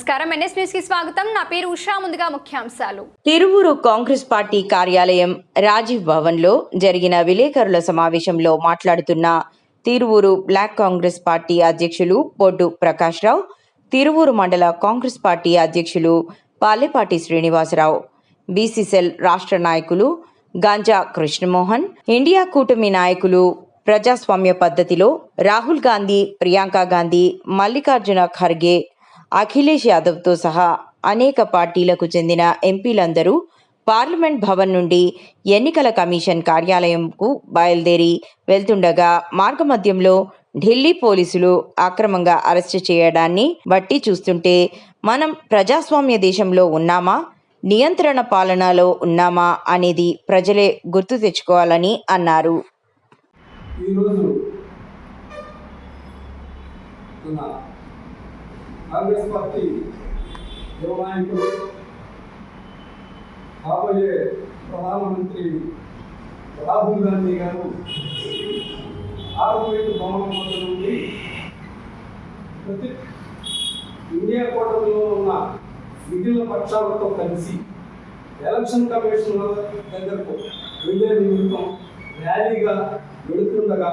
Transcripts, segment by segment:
నమస్కారం. ఎన్ఎస్ న్యూస్కి స్వాగతం. నా పేరు ఉషా. ముందుగా ముఖ్యాంశాలు. తిరువూరు కాంగ్రెస్ పార్టీ కార్యాలయం రాజీవ్ భవన్లో జరిగిన విలేకరుల సమావేశంలో మాట్లాడుతున్న తిరువురు బ్లాక్ కాంగ్రెస్ పార్టీ అధ్యక్షులు బొడ్డు ప్రకాష్ రావు తిరువూరు మండల కాంగ్రెస్ పార్టీ అధ్యక్షులు పాలెపాటి శ్రీనివాసరావు బీసీసెల్ రాష్ట్ర నాయకులు గాంజా కృష్ణమోహన్ ఇండియా కూటమి నాయకులు ప్రజాస్వామ్య పద్ధతిలో రాహుల్ గాంధీ ప్రియాంక గాంధీ మల్లికార్జున ఖర్గే అఖిలేష్ యాదవ్తో సహా అనేక పార్టీలకు చెందిన ఎంపీలందరూ పార్లమెంట్ భవన్ నుండి ఎన్నికల కమిషన్ కార్యాలయంకు బయలుదేరి వెళ్తుండగా మార్గమధ్యంలో ఢిల్లీ పోలీసులు అక్రమంగా అరెస్టు చేయడాన్ని బట్టి చూస్తుంటే మనం ప్రజాస్వామ్య దేశంలో ఉన్నామా? నియంత్రణ పాలనలో ఉన్నామా? అనేది ప్రజలే గుర్తు తెచ్చుకోవాలని అన్నారు. ఈరోజు కాంగ్రెస్ పార్టీ యువ నాయకులు కాబోయే ప్రధానమంత్రి రాహుల్ గాంధీ గారు ఆర్మేట్ భవనం వద్ద నుండి ప్రతి ఇండియా కోటలో ఉన్న మిగిలిన పక్షాలతో కలిసి ఎలక్షన్ కమిషన్ దగ్గరకు వెళ్ళే నిమిత్తం ర్యాలీగా వెళుతుండగా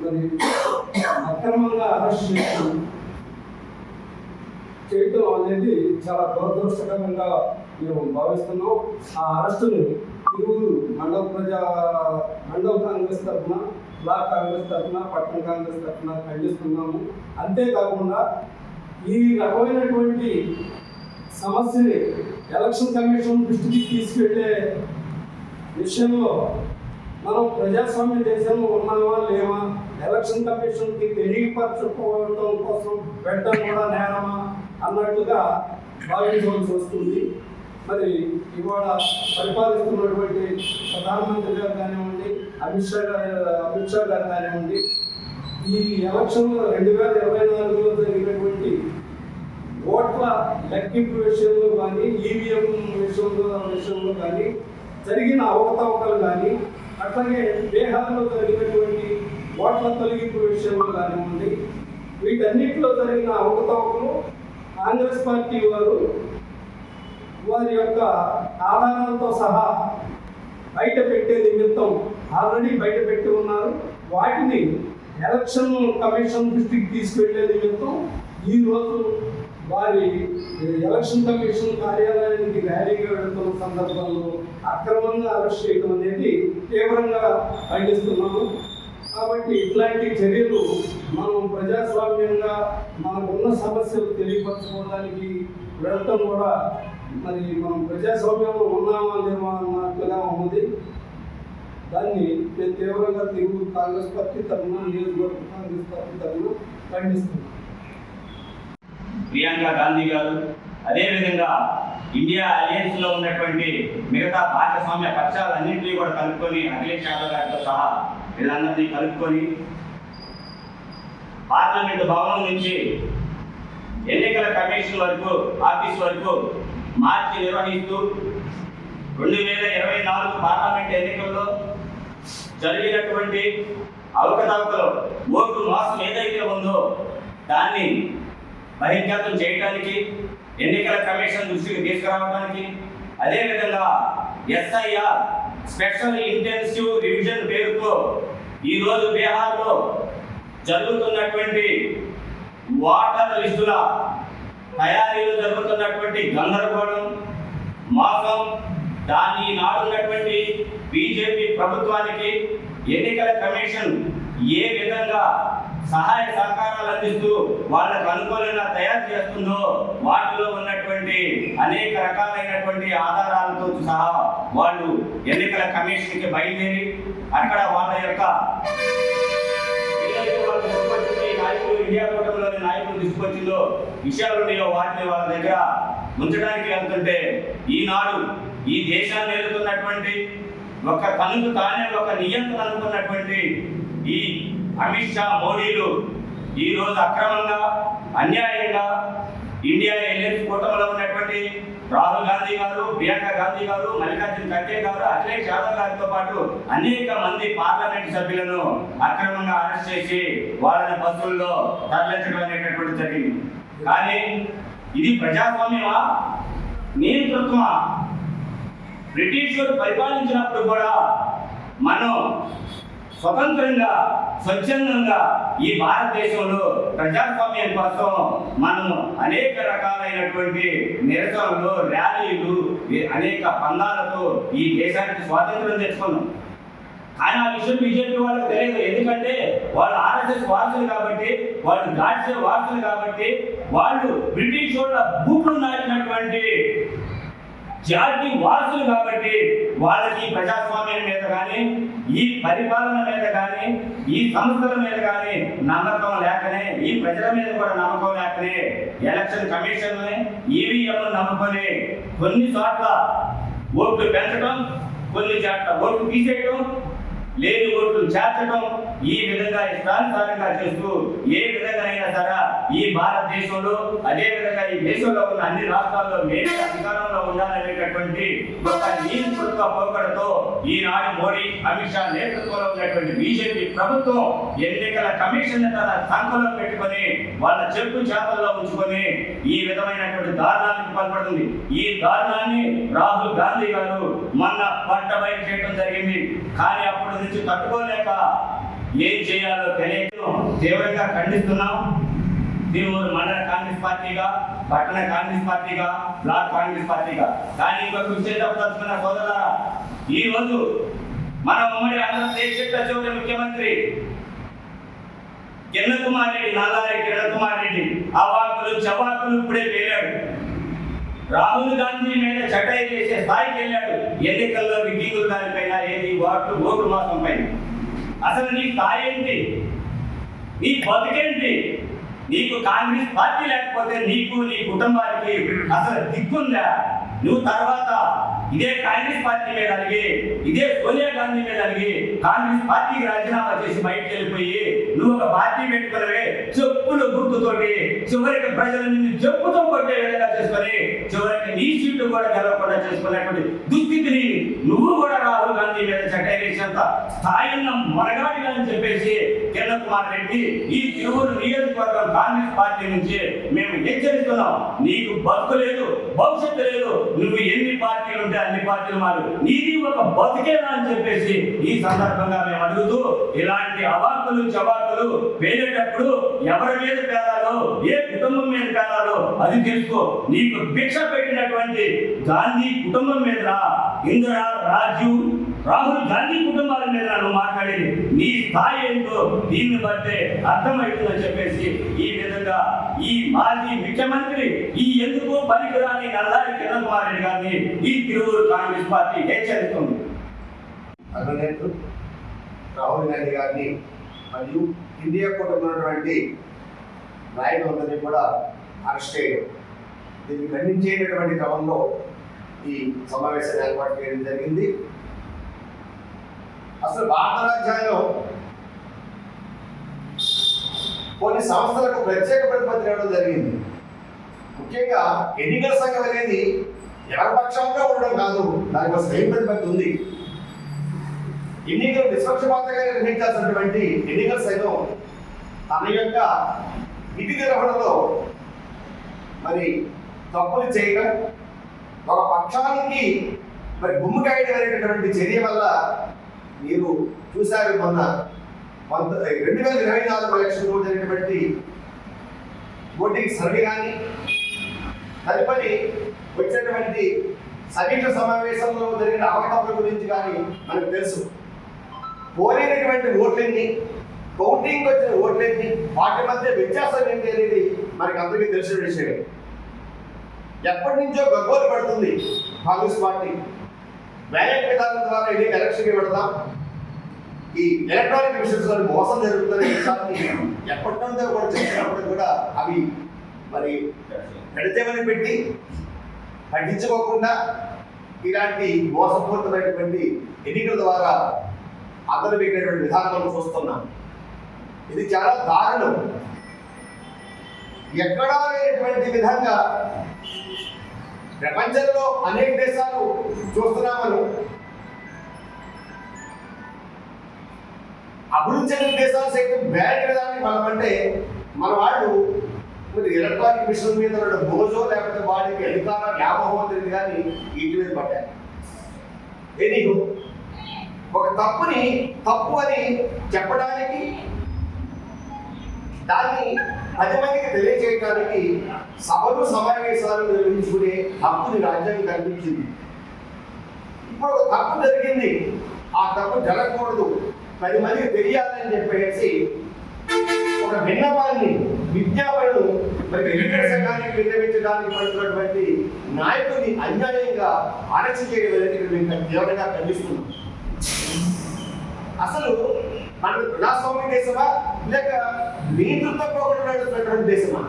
మరి అక్రమంగా అరెస్ట్ చేసి చేయటం అనేది చాలా దురదృష్టకరంగా మేము భావిస్తున్నాం. ఆ అరెస్టును తిరువురు మండల ప్రజా మండల కాంగ్రెస్ తరఫున బ్లాక్ కాంగ్రెస్ తరఫున పట్టణ కాంగ్రెస్ తరఫున ఖండిస్తున్నాము. అంతేకాకుండా ఈ రకమైనటువంటి సమస్యని ఎలక్షన్ కమిషన్ దృష్టికి తీసుకెళ్ళే విషయంలో మనం ప్రజాస్వామ్య దేశంలో ఉన్నామా లేవా ఎలక్షన్ కమిషన్కి తెలియపరచుకోవడం కోసం పెట్టడం కూడా నేరమా? అన్నట్టుగా భావించవలసి వస్తుంది. మరి ఇవాళ పరిపాలిస్తున్నటువంటి ప్రధానమంత్రి గారు కానివ్వండి అమిత్ షా గారు అమిత్ షా గారు కానివ్వండి ఈ ఎలక్షన్లో రెండు వేల ఇరవై నాలుగులో జరిగినటువంటి ఓట్ల లెక్కింపు విషయంలో కానీ ఈవీఎం విషయంలో విషయంలో కానీ జరిగిన అవకతవకలు కానీ అట్లాగే బీహార్లో జరిగినటువంటి ఓట్ల తొలగింపు విషయంలో కానివ్వండి వీటన్నిటిలో జరిగిన అవకతవకలు కాంగ్రెస్ పార్టీ వారు వారి యొక్క ఆధారాలతో సహా బయట పెట్టే నిమిత్తం ఆల్రెడీ బయట పెట్టి ఉన్నారు. వాటిని ఎలక్షన్ కమిషన్ దృష్టికి తీసుకెళ్ళే నిమిత్తం ఈరోజు వారి ఎలక్షన్ కమిషన్ కార్యాలయానికి ర్యాలీగా వెళుతున్న సందర్భంలో అక్రమంగా అరెస్ట్ చేయడం అనేది తీవ్రంగా ఖండిస్తున్నాము. కాబట్టి ఇట్లాంటి చర్యలు మనం ప్రజాస్వామ్యంగా మనకున్న సమస్యలు తెలియపరచుకోవడానికి వెళ్ళటం కూడా మరి మనం ప్రజాస్వామ్యంలో ఉన్నామా లేవా అన్నట్లుగా ఉంది దాన్ని నేను తీవ్రంగా తెలుగు కాంగ్రెస్ పార్టీ తరఫున నియోజకవర్గ కాంగ్రెస్ పార్టీ తరఫున ఖండిస్తున్నాను. ప్రియాంక గాంధీ గారు అదేవిధంగా ఇండియా అలయన్స్లో ఉన్నటువంటి మిగతా భాగస్వామ్య పక్షాలన్నింటినీ కూడా కలుపుకొని అఖిలేష్ యాదవ్ గారితో సహా వీళ్ళందరినీ కలుపుకొని పార్లమెంటు భవనం నుంచి ఎన్నికల కమిషన్ వరకు ఆఫీస్ వరకు మార్చి నిర్వహిస్తూ రెండు వేల ఇరవై నాలుగు పార్లమెంట్ ఎన్నికల్లో జరిగినటువంటి అవకతవకలు ఓటు మోసం ఏదైతే ఉందో దాన్ని బహిర్గతం చేయడానికి ఎన్నికల కమిషన్ దృష్టికి తీసుకురావడానికి అదేవిధంగా ఎస్ఐఆర్ స్పెషల్ ఇంటెన్సివ్ రివిజన్ పేరుతో ఈరోజు బీహార్లో జరుగుతున్నటువంటి వాటర్ లిస్టుల తయారీలో జరుగుతున్నటువంటి గందరగోళం మోసం దాన్ని నాడున్నటువంటి బీజేపీ ప్రభుత్వానికి ఎన్నికల కమిషన్ ఏ విధంగా సహాయ సహకారాలు అందిస్తూ వాళ్ళకు అనుకూలంగా తయారు చేస్తుందో వాటిలో ఉన్నటువంటి అనేక రకాలైనటువంటి ఆధారాలతో సహా వాళ్ళు ఎన్నికల కమిషన్కి బయలుదేరి అక్కడ వాళ్ళ యొక్క ఇండియా కూటమిలోని నాయకులు తీసుకొచ్చిందో విషయాలు ఉన్నాయో వాటిని వాళ్ళ దగ్గర ఉంచడానికి వెళ్తుంటే ఈనాడు ఈ దేశాన్ని ఎదుగుతున్నటువంటి ఒక తనకు తానే ఒక నియంత్రణ అనుకున్నటువంటి ఈ అమిత్ షా మోడీలు ఈ రోజు అక్రమంగా అన్యాయంగా ఇండియా ఎల్ఎస్ కూటమిలో ఉన్నటువంటి రాహుల్ గాంధీ గారు ప్రియాంక గాంధీ గారు మల్లికార్జున ఖర్గే గారు అఖిలేష్ యాదవ్ గారితో పాటు అనేక మంది పార్లమెంట్ సభ్యులను అక్రమంగా అరెస్ట్ చేసి వాళ్ళని బస్సుల్లో తరలించడం అనేటటువంటి జరిగింది. కానీ ఇది ప్రజాస్వామ్యమా? నియంతృత్వమా? బ్రిటిషులు పరిపాలించినప్పుడు కూడా మనం స్వతంత్రంగా స్వచ్ఛందంగా ఈ భారతదేశంలో ప్రజాస్వామ్యం కోసం మనం అనేక రకాలైనటువంటి నిరసనలు ర్యాలీలు అనేక పందాలతో ఈ దేశానికి స్వాతంత్రం తెచ్చుకున్నాం. కానీ ఆ విషయం బీజేపీ వాళ్ళకి తెలియదు. ఎందుకంటే వాళ్ళు ఆర్ఎస్ఎస్ వారసులు కాబట్టి వాళ్ళు గాడ్సే వారసులు కాబట్టి వాళ్ళు బ్రిటిష్ వాళ్ళ బూట్లు నాటినటువంటి జాతి వారసులు కాబట్టి వాళ్ళకి ప్రజాస్వామ్యం మీద కానీ ఈ పరిపాలన మీద కానీ ఈ సంస్థల మీద కానీ నమ్మకం లేకనే ఈ ప్రజల మీద కూడా నమ్మకం లేకనే ఎలక్షన్ కమిషన్లని ఈవీఎంలు నమ్ముకొని కొన్ని చోట్ల ఓట్లు పెంచడం కొన్ని చోట్ల ఓట్లు తీసేయడం లేని ఓట్లు చేర్చడం ఈ విధంగా ఇష్టానుసారంగా చేస్తూ ఏ విధంగా అయినా సరే ఈ భారతదేశంలో అదే విధంగా ఈ దేశంలో ఉన్న అన్ని రాష్ట్రాల్లో మేమే అధికారంలో ఉండాలనేటటువంటి ఒక నియంతృత్వ పోకడతో ఈనాడు మోడీ అమిత్ షా నేతృత్వంలో ఉన్నటువంటి బీజేపీ ప్రభుత్వం ఎన్నికల కమిషన్ తన సంఖలో పెట్టుకొని వాళ్ళ చెప్పు చేతల్లో ఉంచుకొని ఈ విధమైనటువంటి దారుణానికి పాల్పడుతుంది. ఈ దారుణాన్ని రాహుల్ గాంధీ గారు మొన్న పట్టబయట చేయడం జరిగింది. కానీ అప్పుడు నుంచి తట్టుకోలేక ఏం చేయాలో తెలియక తీవ్రంగా ఖండిస్తున్నాం. తిరుమూరు మండల కాంగ్రెస్ పార్టీగా పట్టణ కాంగ్రెస్ పార్టీగా బ్లాక్ కాంగ్రెస్ పార్టీగా. కానీ ఇంకొక విషయం చెప్పదలుచుకున్న సోదరులారా ఈ రోజు మన ఉమ్మడి ఆంధ్రప్రదేశ్ యొక్క ముఖ్యమంత్రి కిరణ్ కుమార్ రెడ్డి నల్లారి కిరణ్ కుమార్ రెడ్డి అవాకులు చవాకులు ఇప్పుడే పేరాడు రాహుల్ గాంధీ మీద చటై చేసే స్థాయికి వెళ్ళాడు. ఎన్నికల్లో విగ్గింగులు దానిపైన ఏది ఓట్లు ఓటు మాసం పైన. అసలు నీ స్థాయి ఏంటి? నీ బతుకేంటి నీకు కాంగ్రెస్ పార్టీ లేకపోతే నీకు నీ కుటుంబానికి అసలు దిక్కుందా? నువ్వు తర్వాత ఇదే కాంగ్రెస్ పార్టీ మీద అడిగి ఇదే సోనియా గాంధీ మీద అడిగి కాంగ్రెస్ పార్టీకి రాజీనామా చేసి బయటకు వెళ్ళిపోయి నువ్వు ఒక పార్టీ పెట్టుకున్నవే చెప్పులు గుర్తుతోటి చివరికి ప్రజలు నిన్ను చెప్పుతో కొట్టే విధంగా చేసుకొని చివరికి నీ సీటు కూడా గెలవకుండా చేసుకున్నటువంటి దుస్థితిని నువ్వు కూడా రాహుల్ గాంధీ మీద చట్టేసేంత స్థాయి ఉన్న మొనగాడిగా అని చెప్పేసి కిరణ్ కుమార్ రెడ్డి ఈ తిరువురు నియోజకవర్గం కాంగ్రెస్ పార్టీ నుంచి మేము హెచ్చరిస్తున్నాం. నీకు బతుకు లేదు భవిష్యత్తు లేదు నువ్వు ఎన్ని పార్టీలు ఉంటే అన్ని పార్టీలు మారు. నీది ఒక బతుకేనా అని చెప్పేసి ఈ సందర్భంగా మేము అడుగుతూ ఇలాంటి అవార్తలు చవాకులు పేరేటప్పుడు ఎవరి మీద పేరాలో ఏ కుటుంబం మీద పేరాలో అది తెలుసుకో. నీకు భిక్ష పెట్టినటువంటి గాంధీ కుటుంబం మీద ఇందిరా రాజీవ్ రాహుల్ గాంధీ కుటుంబాల మీద నువ్వు మాట్లాడేది నీ స్థాయి ఏంటో దీన్ని బట్టే అర్థమవుతుందని చెప్పేసి ఈ విధంగా ఈ మాజీ ముఖ్యమంత్రి ఈ ఎందుకు పనికిరాని నల్లారి కిరణ్ కుమార్ రెడ్డి గారిని ఈ తిరువురు కాంగ్రెస్ పార్టీ హెచ్చరిస్తుంది. అగ్రనేతలు రాహుల్ గాంధీ గారిని మరియు ఇండియా కూటమి నాయకులందరినీ కూడా అరెస్ట్ చేయడం. దీన్ని ఖండించేటటువంటి క్రమంలో ఈ సమావేశాన్ని ఏర్పాటు చేయడం జరిగింది. అసలు భారత రాజ్యాంగం కొన్ని సంస్థలకు ప్రత్యేక ప్రతిపత్తి ఇవ్వడం జరిగింది. ముఖ్యంగా ఎన్నికల సంఘం అనేది ఎవరి పక్షంగా ఉండడం కాదు దానికి ఒక స్వయం ప్రతిపత్తి ఉంది. ఎన్నికలు నిష్పక్షపాతంగా నిర్వహించాల్సినటువంటి ఎన్నికల సంఘం తన యొక్క విధి నిర్వహణలో మరి తప్పులు చేయడం ఒక పక్షానికి మరి గుమ్మికాయడం అనేటటువంటి చర్య వల్ల మీరు చూశారు మొన్న పంత రెండు వేల ఇరవై నాలుగు ఎలక్షన్లో జరిగినటువంటి ఓటింగ్ సర్వే కానీ తదుపరి వచ్చినటువంటి సమీక్ష సమావేశంలో జరిగిన అవకతవకల గురించి కానీ మనకు తెలుసు. పోలినటువంటి ఓట్లన్నీ కౌంటింగ్ వచ్చిన ఓట్లన్నీ వాటి మధ్య వ్యత్యాసం ఏంటి అనేది మనకు అందరికీ తెలిసిన విషయమే. ఎప్పటి నుంచో గగ్గోలు పడుతుంది కాంగ్రెస్ పార్టీ. బ్యాలెట్ విధానం ద్వారా ఇది ఎలక్షన్కి పెడతాం ఈ ఎలక్ట్రానిక్ మిషన్స్లో మోసం జరుగుతున్న విషయాన్ని ఎప్పటి నుండి కూడా చేసినప్పుడు కూడా అవి మరి పెడితేమని పెట్టి పట్టించుకోకుండా ఇలాంటి మోసపూరితమైనటువంటి ఎన్నికల ద్వారా అందరూ పెట్టినటువంటి విధానాలను చూస్తున్నాం. ఇది చాలా దారుణం. ఎక్కడా లేనటువంటి విధంగా ప్రపంచంలో అనేక దేశాలు చూస్తున్నామను అభివృద్ధి చెందిన దేశాలు సైతం బ్యాడ్ విధానాన్ని మనం అంటే మన వాళ్ళు మరి ఎలక్ట్రానిక్ మిషన్ మీద ఉన్న లేకపోతే వాడికి అధికార వ్యామోహం తెలియదు కానీ ఇంటి మీద పడ్డారు ఎనీహో ఒక తప్పుని తప్పు అని చెప్పడానికి దాన్ని పది మందికి తెలియజేయడానికి సభలు సమావేశాలు నిర్వహించుకునే హక్కుని రాజ్యాంగం కల్పించింది. ఇప్పుడు ఒక తప్పు జరిగింది. ఆ తప్పు జరగకూడదు. పది మందికి తెలియాలని చెప్పేసి ఒక విన్నపాన్ని విజ్ఞాపనను మరి ఎన్నికల సంఘానికి విన్నవించడానికి పడుతున్నటువంటి నాయకుడిని అన్యాయంగా అరెస్ట్ చేయడం అనేది మేము తీవ్రంగా ఖండిస్తున్నాం. అసలు మన ప్రజాస్వామ్య దేశమా? లేక నియంతృత్వ పోగొట్టు నడుస్తున్నటువంటి దేశమా?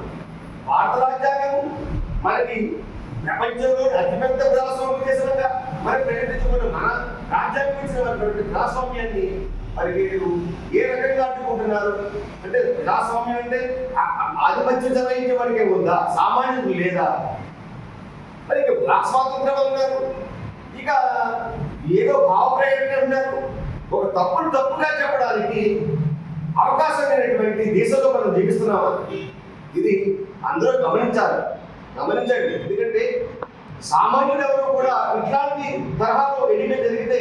భారత రాజ్యాంగం మనకి ప్రపంచంలో అతిపెద్ద ప్రజాస్వామ్య దేశంగా మరి ప్రకటించుకున్న మన రాజ్యాంగం ఇచ్చినటువంటి ప్రజాస్వామ్యాన్ని మరి వీరు ఏ రకంగా అడ్డుకుంటున్నారు అంటే ప్రజాస్వామ్యం అంటే ఆధిపత్యం చలాయించే వాడికే ఉందా? సామాన్యుడు లేదా? మరి ఇక వాక్ స్వాతంత్రం ఉన్నారు. ఇక ఏదో భావ ఉన్నారు. ఒక తప్పును తప్పుగా చెప్పడానికి అవకాశం లేనటువంటి దేశంలో మనం జీవిస్తున్నామా? ఇది అందరూ గమనించాలి. గమనించండి. ఎందుకంటే సామాన్యుడు ఎవరు కూడా ఇట్లాంటి తరహాలో ఎన్నిక జరిగితే